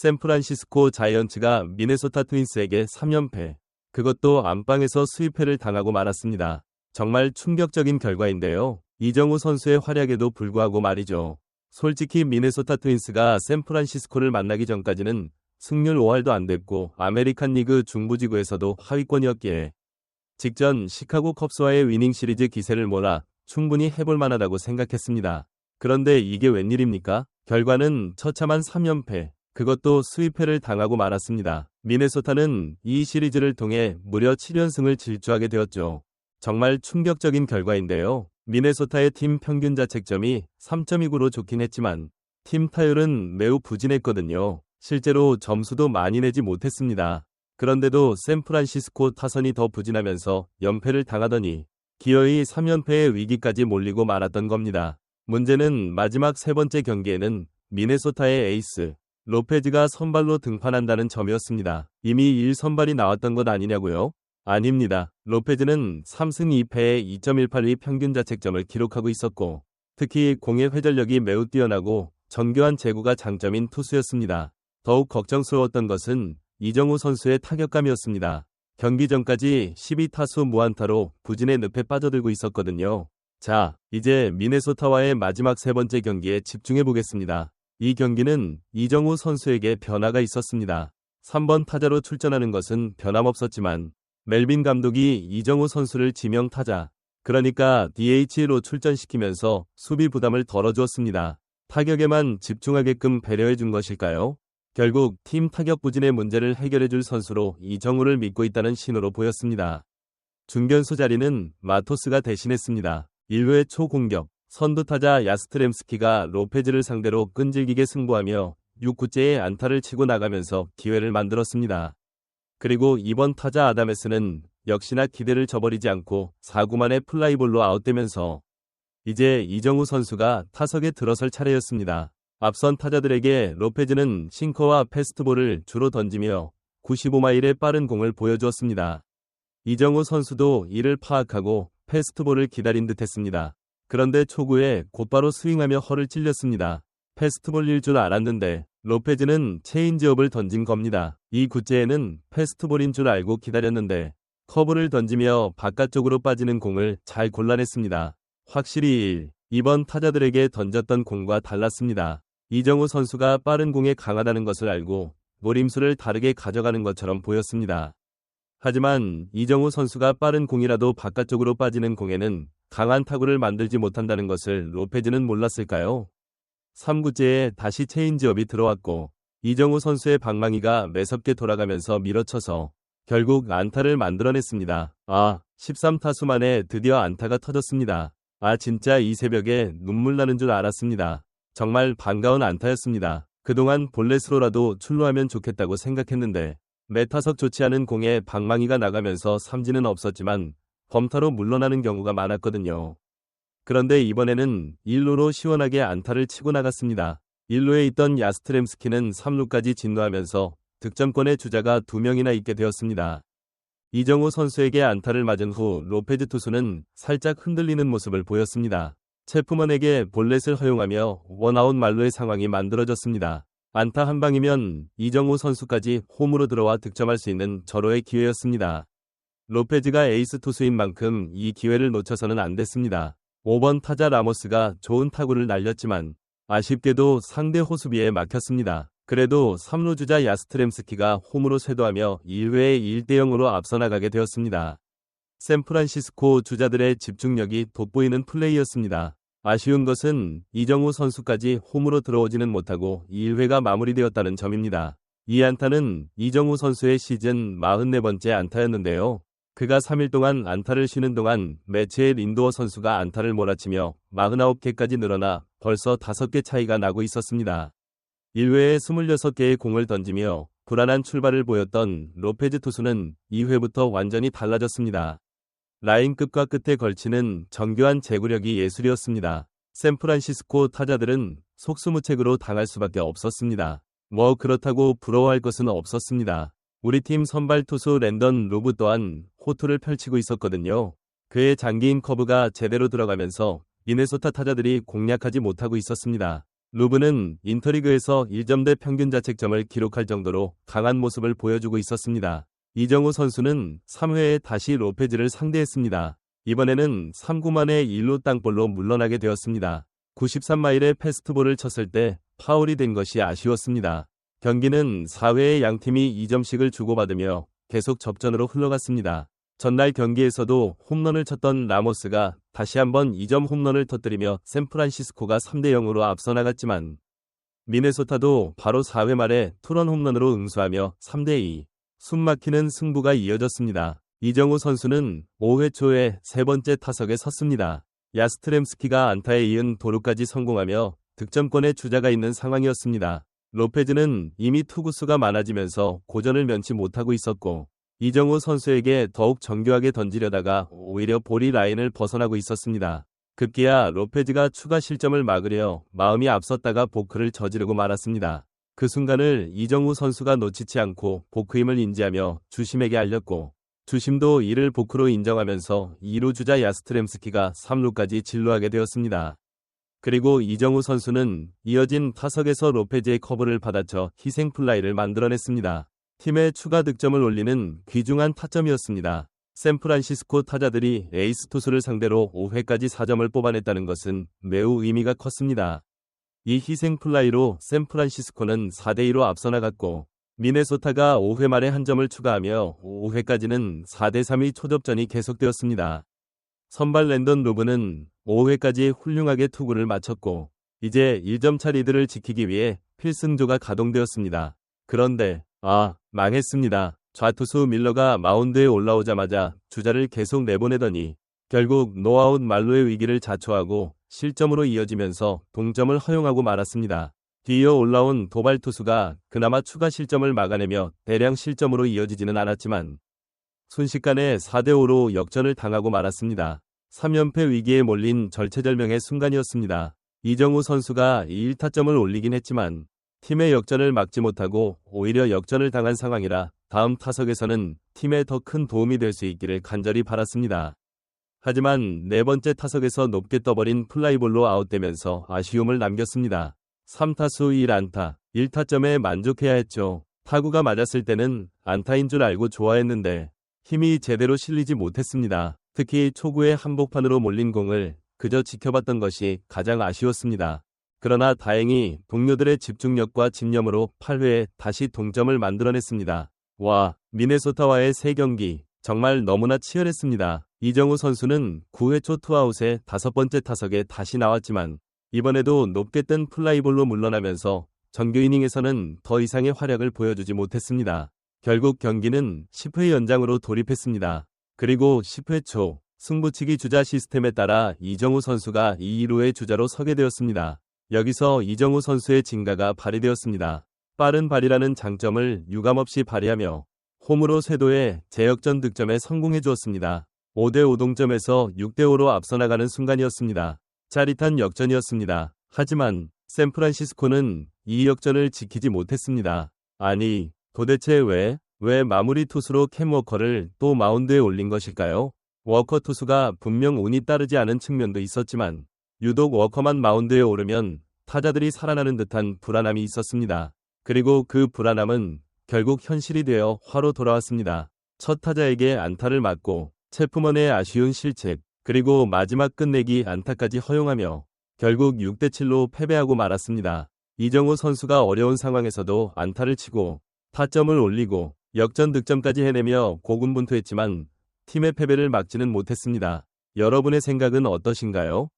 샌프란시스코 자이언츠가 미네소타 트윈스에게 3연패, 그것도 안방에서 수입회를 당하고 말았습니다. 정말 충격적인 결과인데요. 이정우 선수의 활약에도 불구하고 말이죠. 솔직히 미네소타 트윈스가 샌프란시스코를 만나기 전까지는 승률 5할도 안 됐고 아메리칸 리그 중부지구에서도 하위권이었기에 직전 시카고 컵스와의 위닝 시리즈 기세를 몰아 충분히 해볼 만하다고 생각했습니다. 그런데 이게 웬일입니까? 결과는 처참한 3연패, 그것도 수입회를 당하고 말았습니다. 미네소타는 이 시리즈를 통해 무려 7연승을 질주하게 되었죠. 정말 충격적인 결과인데요. 미네소타의 팀 평균 자책점이 3.29로 좋긴 했지만 팀 타율은 매우 부진했거든요. 실제로 점수도 많이 내지 못했습니다. 그런데도 샌프란시스코 타선이 더 부진하면서 연패를 당하더니 기어이 3연패의 위기까지 몰리고 말았던 겁니다. 문제는 마지막 세 번째 경기에는 미네소타의 에이스 로페즈가 선발로 등판한다는 점이었습니다. 이미 1선발이 나왔던 것 아니냐고요? 아닙니다. 로페즈는 3승 2패에 2.182 평균 자책점을 기록하고 있었고 특히 공의 회전력이 매우 뛰어나고 정교한 제구가 장점인 투수였습니다. 더욱 걱정스러웠던 것은 이정우 선수의 타격감이었습니다. 경기 전까지 12타수 무안타로 부진의 늪에 빠져들고 있었거든요. 자, 이제 미네소타와의 마지막 세 번째 경기에 집중해 보겠습니다. 이 경기는 이정우 선수에게 변화가 있었습니다. 3번 타자로 출전하는 것은 변함없었지만 멜빈 감독이 이정우 선수를 지명 타자, 그러니까 DH로 출전시키면서 수비 부담을 덜어주었습니다. 타격에만 집중하게끔 배려해 준 것일까요? 결국 팀 타격 부진의 문제를 해결해 줄 선수로 이정우를 믿고 있다는 신호로 보였습니다. 중견수 자리는 마토스가 대신했습니다. 1회 초 공격, 선두타자 야스트렘스키가 로페즈를 상대로 끈질기게 승부하며 6구째의 안타를 치고 나가면서 기회를 만들었습니다. 그리고 이번 타자 아다메스는 역시나 기대를 저버리지 않고 4구 만에 플라이볼로 아웃되면서 이제 이정우 선수가 타석에 들어설 차례였습니다. 앞선 타자들에게 로페즈는 싱커와 패스트볼을 주로 던지며 95마일의 빠른 공을 보여주었습니다. 이정우 선수도 이를 파악하고 패스트볼을 기다린 듯 했습니다. 그런데 초구에 곧바로 스윙하며 허를 찔렸습니다. 패스트볼일 줄 알았는데 로페즈는 체인지업을 던진 겁니다. 이 구째에는 패스트볼인 줄 알고 기다렸는데 커브를 던지며 바깥쪽으로 빠지는 공을 잘 골라냈습니다. 확실히 2번 타자들에게 던졌던 공과 달랐습니다. 이정우 선수가 빠른 공에 강하다는 것을 알고 노림수를 다르게 가져가는 것처럼 보였습니다. 하지만 이정우 선수가 빠른 공이라도 바깥쪽으로 빠지는 공에는 강한 타구를 만들지 못한다는 것을 로페즈는 몰랐을까요? 3구째에 다시 체인지업이 들어왔고 이정우 선수의 방망이가 매섭게 돌아가면서 밀어쳐서 결국 안타를 만들어냈습니다. 아, 13타수 만에 드디어 안타가 터졌습니다. 아 진짜 이 새벽에 눈물 나는 줄 알았습니다. 정말 반가운 안타였습니다. 그동안 볼넷으로라도 출루하면 좋겠다고 생각했는데 메타석 좋지 않은 공에 방망이가 나가면서 삼진은 없었지만 범타로 물러나는 경우가 많았거든요. 그런데 이번에는 1루로 시원하게 안타를 치고 나갔습니다. 1루에 있던 야스트렘스키는 3루까지 진루하면서 득점권의 주자가 2명이나 있게 되었습니다. 이정우 선수에게 안타를 맞은 후 로페즈 투수는 살짝 흔들리는 모습을 보였습니다. 체프먼에게 볼넷을 허용하며 원아웃 말로의 상황이 만들어졌습니다. 안타 한 방이면 이정우 선수까지 홈으로 들어와 득점할 수 있는 절호의 기회였습니다. 로페즈가 에이스 투수인 만큼 이 기회를 놓쳐서는 안 됐습니다. 5번 타자 라모스가 좋은 타구를 날렸지만 아쉽게도 상대 호수비에 막혔습니다. 그래도 3루 주자 야스트렘스키가 홈으로 쇄도하며 1회에 1대 0으로 앞서 나가게 되었습니다. 샌프란시스코 주자들의 집중력이 돋보이는 플레이였습니다. 아쉬운 것은 이정우 선수까지 홈으로 들어오지는 못하고 1회가 마무리되었다는 점입니다. 이 안타는 이정우 선수의 시즌 44번째 안타였는데요. 그가 3일 동안 안타를 쉬는 동안 매체의 린도어 선수가 안타를 몰아치며 49개까지 늘어나 벌써 5개 차이가 나고 있었습니다. 1회에 26개의 공을 던지며 불안한 출발을 보였던 로페즈 투수는 2회부터 완전히 달라졌습니다. 라인 끝과 끝에 걸치는 정교한 제구력이 예술이었습니다. 샌프란시스코 타자들은 속수무책으로 당할 수밖에 없었습니다. 뭐 그렇다고 부러워할 것은 없었습니다. 우리 팀 선발 투수 랜던 로브 또한 호투를 펼치고 있었거든요. 그의 장기인 커브가 제대로 들어가면서 미네소타 타자들이 공략하지 못하고 있었습니다. 루브는 인터리그에서 1점 대 평균 자책점을 기록할 정도로 강한 모습을 보여주고 있었습니다. 이정우 선수는 3회에 다시 로페즈를 상대했습니다. 이번에는 3구 만에 1루 땅볼로 물러나게 되었습니다. 93마일의 패스트볼을 쳤을 때 파울이 된 것이 아쉬웠습니다. 경기는 4회에 양팀이 2점씩을 주고받으며 계속 접전으로 흘러갔습니다. 전날 경기에서도 홈런을 쳤던 라모스가 다시 한번 2점 홈런을 터뜨리며 샌프란시스코가 3대 0으로 앞서 나갔지만 미네소타도 바로 4회 말에 투런 홈런으로 응수하며 3대 2 숨막히는 승부가 이어졌습니다. 이정우 선수는 5회 초에 세 번째 타석에 섰습니다. 야스트렘스키가 안타에 이은 도루까지 성공하며 득점권의 주자가 있는 상황이었습니다. 로페즈는 이미 투구수가 많아지면서 고전을 면치 못하고 있었고 이정우 선수에게 더욱 정교하게 던지려다가 오히려 볼이 라인을 벗어나고 있었습니다. 급기야 로페즈가 추가 실점을 막으려 마음이 앞섰다가 보크를 저지르고 말았습니다. 그 순간을 이정우 선수가 놓치지 않고 보크임을 인지하며 주심에게 알렸고 주심도 이를 보크로 인정하면서 2루 주자 야스트렘스키가 3루까지 진루하게 되었습니다. 그리고 이정우 선수는 이어진 타석에서 로페즈의 커브를 받아쳐 희생 플라이를 만들어냈습니다. 팀의 추가 득점을 올리는 귀중한 타점이었습니다. 샌프란시스코 타자들이 에이스 투수를 상대로 5회까지 4점을 뽑아냈다는 것은 매우 의미가 컸습니다. 이 희생 플라이로 샌프란시스코는 4대2로 앞서 나갔고 미네소타가 5회 말에 한 점을 추가하며 5회까지는 4대3의 초접전이 계속되었습니다. 선발 랜던 로브는 5회까지 훌륭하게 투구를 마쳤고 이제 1점 차 리드를 지키기 위해 필승조가 가동되었습니다. 그런데 아 망했습니다. 좌투수 밀러가 마운드에 올라오자마자 주자를 계속 내보내더니 결국 노아웃 말로의 위기를 자초하고 실점으로 이어지면서 동점을 허용하고 말았습니다. 뒤이어 올라온 도발 투수가 그나마 추가 실점을 막아내며 대량 실점으로 이어지지는 않았지만 순식간에 4대5로 역전을 당하고 말았습니다. 3연패 위기에 몰린 절체절명의 순간이었습니다. 이정우 선수가 2일타점을 올리긴 했지만 팀의 역전을 막지 못하고 오히려 역전을 당한 상황이라 다음 타석에서는 팀에 더 큰 도움이 될 수 있기를 간절히 바랐습니다. 하지만 네 번째 타석에서 높게 떠버린 플라이볼로 아웃되면서 아쉬움을 남겼습니다. 3타수 1안타, 1타점에 만족해야 했죠. 타구가 맞았을 때는 안타인 줄 알고 좋아했는데 힘이 제대로 실리지 못했습니다. 특히 초구의 한복판으로 몰린 공을 그저 지켜봤던 것이 가장 아쉬웠습니다. 그러나 다행히 동료들의 집중력과 집념으로 8회에 다시 동점을 만들어냈습니다. 와, 미네소타와의 세 경기 정말 너무나 치열했습니다. 이정우 선수는 9회 초 투아웃에 다섯 번째 타석에 다시 나왔지만 이번에도 높게 뜬 플라이볼로 물러나면서 정규 이닝에서는 더 이상의 활약을 보여주지 못했습니다. 결국 경기는 10회 연장으로 돌입했습니다. 그리고 10회 초 승부치기 주자 시스템에 따라 이정우 선수가 2루의 주자로 서게 되었습니다. 여기서 이정우 선수의 진가가 발휘되었습니다. 빠른 발이라는 장점을 유감없이 발휘하며 홈으로 쇄도의 제역전 득점에 성공해 주었습니다. 5대5 동점에서 6대5로 앞서 나가는 순간이었습니다. 짜릿한 역전이었습니다. 하지만 샌프란시스코는 이 역전을 지키지 못했습니다. 아니, 도대체 왜, 왜 마무리 투수로 캠 워커를 또 마운드에 올린 것일까요? 워커 투수가 분명 운이 따르지 않은 측면도 있었지만 유독 워커만 마운드에 오르면 타자들이 살아나는 듯한 불안함이 있었습니다. 그리고 그 불안함은 결국 현실이 되어 화로 돌아왔습니다. 첫 타자에게 안타를 맞고 체프먼의 아쉬운 실책, 그리고 마지막 끝내기 안타까지 허용하며 결국 6대7로 패배하고 말았습니다. 이정우 선수가 어려운 상황에서도 안타를 치고 타점을 올리고 역전 득점까지 해내며 고군분투했지만 팀의 패배를 막지는 못했습니다. 여러분의 생각은 어떠신가요?